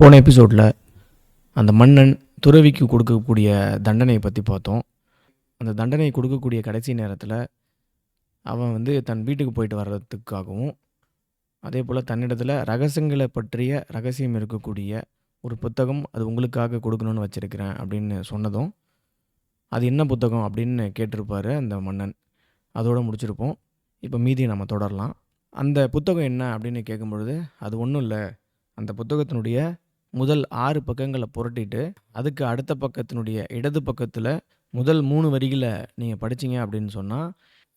போன எபிசோடில் அந்த மன்னன் துறவிக்கு கொடுக்கக்கூடிய தண்டனையை பற்றி பார்த்தோம். அந்த தண்டனை கொடுக்கக்கூடிய கடைசி நேரத்தில் அவன் வந்து தன் வீட்டுக்கு போயிட்டு வர்றதுக்காகவும் அதே போல் தன்னிடத்தில் ரகசியங்களை பற்றிய ரகசியம் இருக்கக்கூடிய ஒரு புத்தகம் அது உங்களுக்காக கொடுக்கணும்னு வச்சுருக்கிறேன் அப்படின்னு சொன்னதும் அது என்ன புத்தகம் அப்படின்னு கேட்டிருப்பார் அந்த மன்னன். அதோடு முடிச்சிருப்போம். இப்போ மீதி நம்ம தொடரலாம். அந்த புத்தகம் என்ன அப்படின்னு கேட்கும்பொழுது அது ஒன்றும் இல்லை. அந்த புத்தகத்தினுடைய முதல் ஆறு பக்கங்களை புரட்டிட்டு அதுக்கு அடுத்த பக்கத்தினுடைய இடது பக்கத்தில் முதல் மூணு வரிகளை நீங்கள் படிச்சீங்க அப்படின்னு சொன்னால்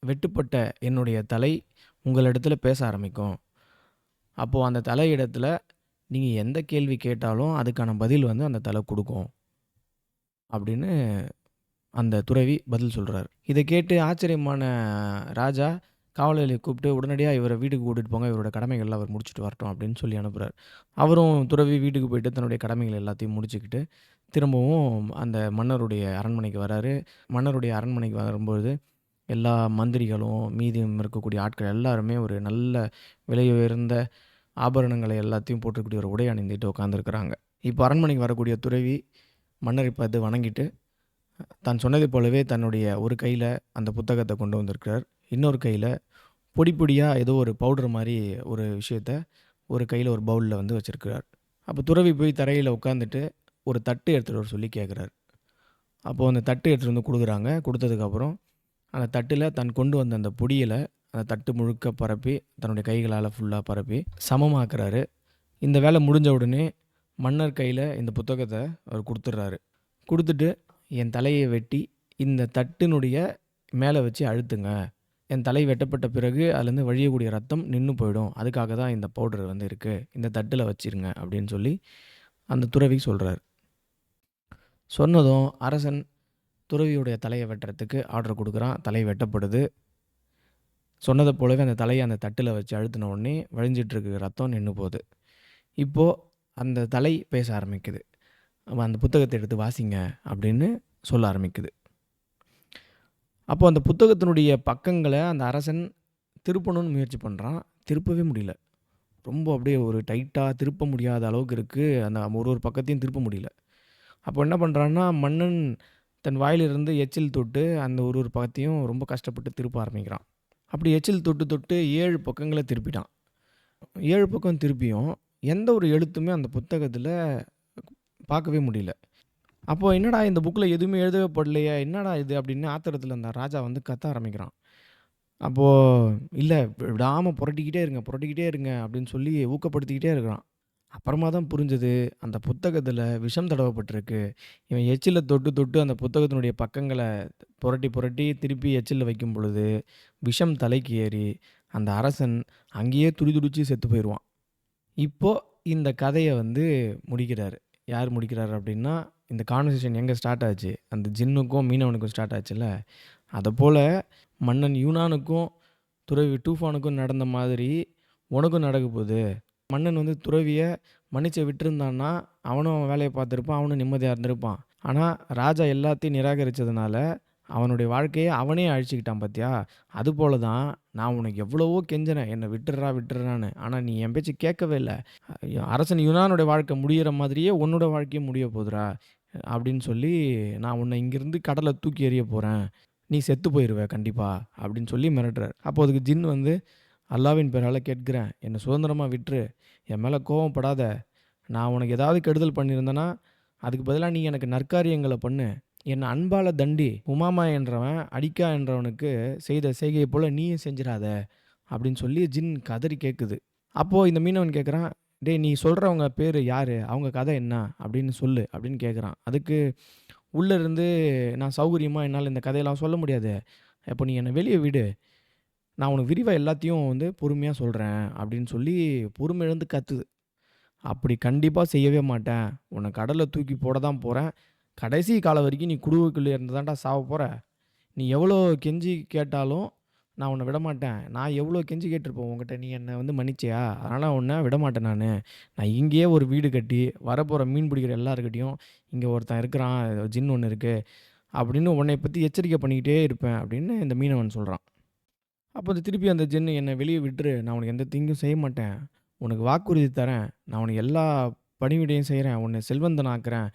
வெட்டுப்பட்ட என்னுடைய தலை உங்களிடத்தில் பேச ஆரம்பிக்கும். அப்போது அந்த தலை இடத்துல நீங்கள் எந்த கேள்வி கேட்டாலும் அதுக்கான பதில் வந்து அந்த தலை கொடுக்கும். அப்படின்னு அந்த துறவி பதில் சொல்கிறார் இதை கேட்டு ஆச்சரியமான ராஜா காவலர்களை கூப்பிட்டு உடனடியாக இவரை வீட்டுக்கு கூட்டிகிட்டு போங்க இவரோட கடமைகள்லாம் அவர் முடிச்சுட்டு வரட்டும் அப்படின்னு சொல்லி அனுப்புகிறார் அவரும் துறவி வீட்டுக்கு போயிட்டு தன்னுடைய கடமைகள் எல்லாத்தையும் முடிச்சுக்கிட்டு திரும்பவும் அந்த மன்னருடைய அரண்மனைக்கு வராரு. மன்னருடைய அரண்மனைக்கு வரும்பொழுது எல்லா மந்திரிகளும் மீதியும் இருக்கக்கூடிய ஆட்கள் எல்லாருமே ஒரு நல்ல விலை உயர்ந்த ஆபரணங்களை எல்லாத்தையும் போட்டுக்கூடிய ஒரு உடை அணிந்துட்டு உட்காந்துருக்குறாங்க இப்போ அரண்மனைக்கு வரக்கூடிய துறவி மன்னரை பார்த்து வணங்கிட்டு தான் சொன்னதை போலவே தன்னுடைய ஒரு கையில் அந்த புத்தகத்தை கொண்டு வந்திருக்கிறார். இன்னொரு கையில் பொடி பொடியாக ஏதோ ஒரு பவுடர் மாதிரி ஒரு விஷயத்த ஒரு கையில் ஒரு பவுலில் வந்து வச்சுருக்கிறார். அப்போ துறவி போய் தரையில் உட்காந்துட்டு ஒரு தட்டு எடுத்துகிட்டு வர சொல்லி கேட்குறாரு அப்போது அந்த தட்டு எடுத்துகிட்டு வந்து கொடுக்குறாங்க. கொடுத்ததுக்கப்புறம் அந்த தட்டில் தன் கொண்டு வந்த அந்த பொடியில் அந்த தட்டு முழுக்க பரப்பி தன்னுடைய கைகளால் ஃபுல்லாக பரப்பி சமமாக்குறாரு. இந்த வேலை முடிஞ்ச உடனே மன்னர் கையில் இந்த புத்தகத்தை அவர் கொடுத்துட்றாரு. கொடுத்துட்டு என் தலையை வெட்டி இந்த தட்டினுடைய மேலே வச்சு அழுத்துங்க. என் தலை வெட்டப்பட்ட பிறகு அதுலேருந்து வழியக்கூடிய ரத்தம் நின்று போயிடும். அதுக்காக தான் இந்த பவுடர் வந்து இருக்குது இந்த தட்டில் வச்சிருங்க அப்படின்னு சொல்லி அந்த துறவி சொல்கிறார் சொன்னதும் அரசன் துறவியுடைய தலையை வெட்டுறதுக்கு ஆர்டர் கொடுக்குறான். தலை வெட்டப்படுது. சொன்னதை போலவே அந்த தலையை அந்த தட்டில் வச்சு அழுத்தின உடனே வழிஞ்சிட்ருக்கு ரத்தம் நின்று போகுது. இப்போது அந்த தலை பேச ஆரம்பிக்குது. அந்த புத்தகத்தை எடுத்து வாசிங்க அப்படின்னு சொல்ல ஆரம்பிக்குது. அப்போ அந்த புத்தகத்தினுடைய பக்கங்களை அந்த அரசன் திருப்பணும்னு முயற்சி பண்ணுறான் திருப்பவே முடியல. ரொம்ப அப்படியே ஒரு டைட்டாக திருப்ப முடியாத அளவுக்கு இருக்குது அந்த ஒரு ஒரு பக்கத்தையும் திருப்ப முடியல. அப்போ என்ன பண்ணுறான்னா மன்னன் தன் வாயிலிருந்து எச்சில் தொட்டு அந்த ஒரு ஒரு பக்கத்தையும் ரொம்ப கஷ்டப்பட்டு திருப்ப ஆரம்பிக்கிறான். அப்படி எச்சில் தொட்டு தொட்டு ஏழு பக்கங்களை திருப்பிட்டான். ஏழு பக்கம் திருப்பியும் எந்த ஒரு எழுத்துமே அந்த புத்தகத்தில் பார்க்கவே முடியல. அப்போது என்னடா இந்த புக்கில் எதுவுமே எழுதவே படலையே? என்னடா இது? அப்படின்னு ஆத்திரத்தில் அந்த ராஜா வந்து கத்த ஆரம்பிக்கிறான். அப்போது இல்லை விடாமல் புரட்டிக்கிட்டே இருங்க புரட்டிக்கிட்டே இருங்க அப்படின்னு சொல்லி ஊக்கப்படுத்திக்கிட்டே இருக்கிறான். அப்புறமா தான் புரிஞ்சது அந்த புத்தகத்தில் விஷம் தடவப்பட்டிருக்கு. இவன் எச்சில் தொட்டு தொட்டு அந்த புத்தகத்தினுடைய பக்கங்களை புரட்டி புரட்டி திருப்பி எச்சில் வைக்கும் பொழுது விஷம் தலைக்கு ஏறி அந்த அரசன் அங்கேயே துடிதுடிச்சு செத்து போயிடுவான். இப்போது இந்த கதையை வந்து முடிக்கிறாரு. யார் முடிக்கிறாரு அப்படின்னா இந்த கான்வர்சேஷன் எங்கே ஸ்டார்ட் ஆச்சு? அந்த ஜின்னுக்கும் மீனவனுக்கும் ஸ்டார்ட் ஆச்சுல்ல? அதை போல் மன்னன் யூனானுக்கும் துறவி டூஃபானுக்கும் நடந்த மாதிரி உனக்கும் நடக்க போகுது. மன்னன் வந்து துறவியை மன்னிச்ச விட்டுருந்தான்னா அவனும் அவன் வேலையை பார்த்துருப்பான் அவனும் நிம்மதியாக இருந்திருப்பான். ஆனால் ராஜா எல்லாத்தையும் நிராகரித்ததுனால அவனுடைய வாழ்க்கையை அவனே அழிச்சிக்கிட்டான் பார்த்தியா அதுபோல தான் நான் உனக்கு எவ்வளவோ கெஞ்சினேன். என்னை விட்டுறா விட்டுறான்னு ஆனால் நீ என் பேச்சு கேட்கவே இல்லை. அரசன் யுனானுடைய வாழ்க்கை முடிகிற மாதிரியே உன்னோட வாழ்க்கையும் முடிய போதுரா அப்படின்னு சொல்லி நான் உன்னை இங்கேருந்து கடலை தூக்கி எறிய போகிறேன் நீ செத்து போயிடுவ கண்டிப்பாக அப்படின்னு சொல்லி மிரட்டுறார். அப்போ அதுக்கு ஜின் வந்து அல்லாவின் பேரால் கேட்கிறேன். என்னை சுதந்திரமாக விட்டுரு. என் மேலே கோவப்படாத நான் உனக்கு ஏதாவது கெடுதல் பண்ணியிருந்தேன்னா அதுக்கு பதிலாக நீ எனக்கு நற்காரியங்களை பண்ணு. என்னை அன்பால் தண்டி உமாமா என்றவன் அடிக்கா என்றவனுக்கு செய்த செய்கையை போல் நீயும் செஞ்சிடாத அப்படின்னு சொல்லி ஜின் கதறி கேட்குது அப்போது இந்த மீனவன் கேட்குறான் டேய் நீ சொல்கிறவங்க பேர் யார்? அவங்க கதை என்ன? அப்படின்னு சொல்லு அப்படின்னு கேட்குறான் அதுக்கு உள்ளேருந்து நான் சௌகரியமாக என்னால் இந்த கதையெல்லாம் சொல்ல முடியாது. இப்போ நீ என்னை வெளியே விடு. நான் உனக்கு விரிவாக எல்லாத்தையும் வந்து பொறுமையாக சொல்கிறேன் அப்படின்னு சொல்லி பொறுமையிலேருந்து கத்துது. அப்படி கண்டிப்பாக செய்யவே மாட்டேன். உன்னை கடலை தூக்கி போட தான் போகிறேன் கடைசி காலம் வரைக்கும் நீ குடுவுக்குள்ளே இருந்து தான்டா சாவ போகிற நீ எவ்வளோ கெஞ்சி கேட்டாலும் நான் உன்னை விட மாட்டேன் நான் எவ்வளோ கெஞ்சி கேட்டிருப்போம் உங்ககிட்ட நீ என்னை வந்து மன்னிச்சியா? அதனால் உன்னை விடமாட்டேன் நான். நான் இங்கேயே ஒரு வீடு கட்டி வரப்போகிற மீன் பிடிக்கிற எல்லாருக்கிட்டையும் இங்கே ஒருத்தன் இருக்கிறான் ஜின் ஒன்று இருக்குது அப்படின்னு உன்னை பற்றி எச்சரிக்கை பண்ணிக்கிட்டே இருப்பேன் அப்படின்னு இந்த மீனவன் சொல்கிறான் அப்போ இந்த திருப்பி அந்த ஜின்னு என்னை வெளியே விட்டுரு. நான் உனக்கு எந்த தீங்கும் செய்ய மாட்டேன். உனக்கு வாக்குறுதி தரேன். நான் உனக்கு எல்லா பணிவிடையும் செய்கிறேன் உன்னை செல்வந்தனாக்குறேன்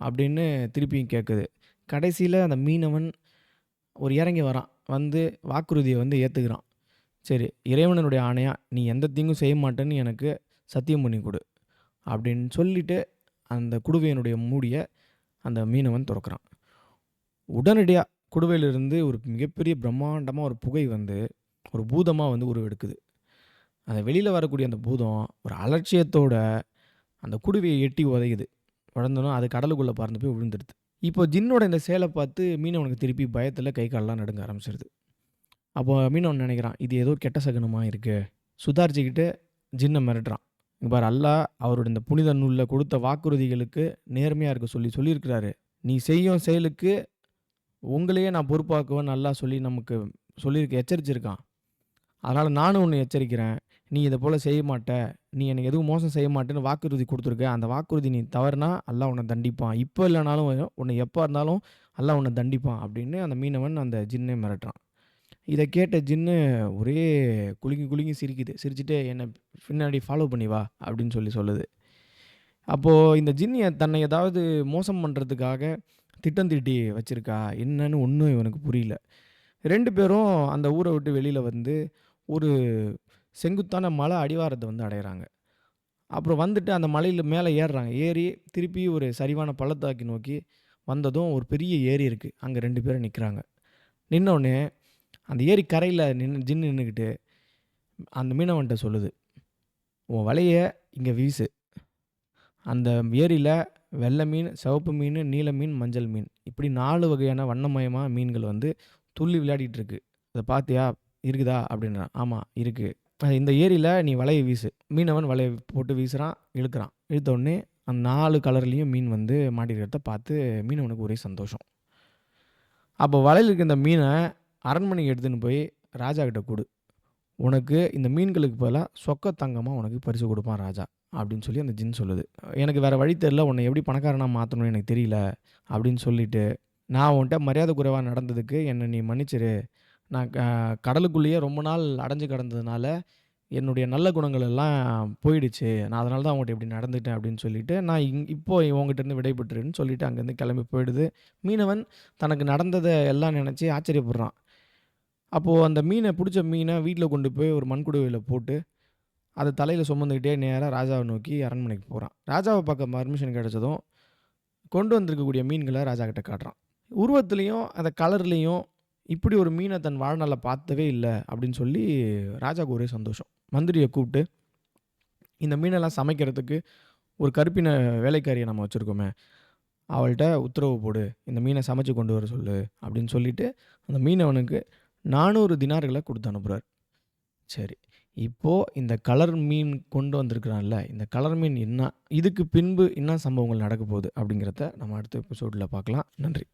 அப்படின்னு திருப்பியும் கேட்குது கடைசியில் அந்த மீனவன் ஒரு இறங்கி வரான். வந்து வாக்குறுதியை வந்து ஏற்றுக்கிறான் சரி இறைவனுடைய ஆணையாக நீ எந்த தீங்கும் செய்ய மாட்டேன்னு எனக்கு சத்தியம் பண்ணி கொடு அப்படின்னு சொல்லிட்டு அந்த குடுவையினுடைய மூடியை அந்த மீனவன் திறக்கிறான். உடனடியாக குடுவையிலிருந்து ஒரு மிகப்பெரிய பிரம்மாண்டமாக ஒரு புகை வந்து ஒரு பூதமாக வந்து உருவெடுக்குது. அந்த வெளியில் வரக்கூடிய அந்த பூதம் ஒரு அலட்சியத்தோட அந்த குடுவையை எட்டி உதையுது. உடந்தனும் அது கடலுக்குள்ளே பறந்து போய் விழுந்துடுது இப்போ ஜின்னோட இந்த சேலை பார்த்து மீனவனுக்கு திருப்பி பயத்தில் கை காலெலாம் நடுங்க ஆரம்பிச்சிருது. அப்போ மீனவன் நினைக்கிறான் இது ஏதோ கெட்ட சகுனமாக இருக்குது சுதாரிச்சுக்கிட்டு ஜின்னை மிரட்டுறான். பார் அல்லா அல்லாஹ் அவரோட இந்த புனித நூலில் கொடுத்த வாக்குறுதிகளுக்கு நேர்மையாக இருக்க சொல்லி சொல்லியிருக்கிறாரு. நீ செய்யும் செயலுக்கு உங்களையே நான் பொறுப்பாக்குவேன் நல்லா சொல்லி நமக்கு சொல்லியிருக்க எச்சரிச்சிருக்கான். அதனால் நானும் உன்னை எச்சரிக்கிறேன். நீ இதை போல் செய்ய மாட்ட நீ எனக்கு எதுவும் மோசம் செய்ய மாட்டேன்னு வாக்குறுதி கொடுத்துருக்க. அந்த வாக்குறுதி நீ தவறுனா அல்லா உன்னை தண்டிப்பான். இப்போ இல்லைனாலும் உன்னை எப்போ இருந்தாலும் அல்லா உன்னை தண்டிப்பான் அப்படின்னு அந்த மீனவன் அந்த ஜின்னை மிரட்டுறான். இதை கேட்ட ஜின்னு ஒரே குலுங்கி குலுங்கி சிரிக்குது. சிரிச்சுட்டு என்னை பின்னாடி ஃபாலோ பண்ணி வா அப்படின்னு சொல்லி சொல்லுது. அப்போது இந்த ஜின்னியை தன்னை ஏதாவது மோசம் பண்ணுறதுக்காக திட்டம் தீட்டி வச்சுருக்கா? என்னன்னு ஒன்றும் இவனுக்கு புரியல. ரெண்டு பேரும் அந்த ஊரை விட்டு வெளியில் வந்து ஒரு செங்குத்தான மலை அடிவாரத்தை வந்து அடையிறாங்க. அப்புறம் வந்துட்டு அந்த மலையில் மேலே ஏறுறாங்க. ஏறி திருப்பி ஒரு சரிவான பள்ளத்தாக்கி நோக்கி வந்ததும் ஒரு பெரிய ஏரி இருக்குது அங்கே ரெண்டு பேரும் நிற்கிறாங்க நின்னோடனே அந்த ஏரி கரையில் நின்று ஜின்னு நின்றுக்கிட்டு அந்த மீனவன்கிட்ட சொல்லுது உன் வலையை இங்கே வீசு. அந்த ஏரியில் வெள்ளை மீன் சிவப்பு மீன் நீல மீன் மஞ்சள் மீன். இப்படி நாலு வகையான வண்ணமயமாக மீன்கள் வந்து துள்ளி விளையாடிட்டு இருக்கு. அதை பார்த்தியா இருக்குதா? அப்படின்றான். ஆமாம் இருக்குது இந்த ஏரியில் நீ வலையை வீசு. மீனவன் வலையை போட்டு வீசுகிறான் இழுக்கிறான். இழுத்தோடனே அந்த நாலு கலர்லேயும் மீன் வந்து மாட்டிருக்கிறத பார்த்து மீனவனுக்கு ஒரே சந்தோஷம். அப்போ வலையில் இருக்க இந்த மீனை அரண்மனைக்கு எடுத்துன்னு போய் ராஜா கிட்ட கொடு. உனக்கு இந்த மீன்களுக்கு பதிலாக சொக்க தங்கமாக உனக்கு பரிசு கொடுப்பான் ராஜா அப்படின்னு சொல்லி அந்த ஜின் சொல்லுது. எனக்கு வேறு வழி தெரில உன்னை எப்படி பணக்காரனாக மாற்றணும்னு எனக்கு தெரியல அப்படின்னு சொல்லிட்டு நான் உன்கிட்ட மரியாதை குறைவாக நடந்ததுக்கு என்னை நீ மன்னிச்சிரு நான் க கடலுக்குள்ளேயே ரொம்ப நாள் அடைஞ்சு கிடந்ததுனால என்னுடைய நல்ல குணங்கள் எல்லாம் போயிடுச்சு. நான் அதனால தான் அவங்ககிட்ட இப்படி நடந்துட்டேன் அப்படின்னு சொல்லிட்டு நான் இங் இப்போ இவங்ககிட்டருந்து விடைபெற்றுன்னு சொல்லிட்டு அங்கேருந்து கிளம்பி போயிடுது. மீனவன் தனக்கு நடந்ததை எல்லாம் நினச்சி ஆச்சரியப்படுறான். அப்போது அந்த மீனை பிடிச்ச மீனை வீட்டில் கொண்டு போய் ஒரு மண்குடுவையில் போட்டு அதை தலையில் சுமந்துக்கிட்டே நேராக ராஜாவை நோக்கி அரண்மனைக்கு போகிறான் ராஜாவை பார்க்க பர்மிஷன் கிடச்சதும் கொண்டு வந்திருக்கக்கூடிய மீன்களை ராஜா கிட்ட காட்டுறான். உருவத்துலேயும் அந்த கலர்லேயும் இப்படி ஒரு மீனை தன் வாழ்நாளில் பார்த்தவே இல்லை அப்படின்னு சொல்லி ராஜாவுக்கு ஒரே சந்தோஷம். மந்திரியை கூப்பிட்டு இந்த மீனெல்லாம் சமைக்கிறதுக்கு ஒரு கருப்பின வேலைக்காரியை நம்ம வச்சுருக்கோமே அவள்கிட்ட உத்தரவு போடு இந்த மீனை சமைச்சு கொண்டு வர சொல்லு அப்படின்னு சொல்லிட்டு அந்த மீனவனுக்கு நானூறு தினார்களை கொடுத்து அனுப்புகிறார் சரி இப்போது இந்த கலர் மீன் கொண்டு வந்திருக்கிறான்ல இந்த கலர் மீன் என்ன இதுக்கு பின்பு என்ன சம்பவங்கள் நடக்க போகுது அப்படிங்கிறத நம்ம அடுத்த எபிசோடில் பார்க்கலாம். நன்றி.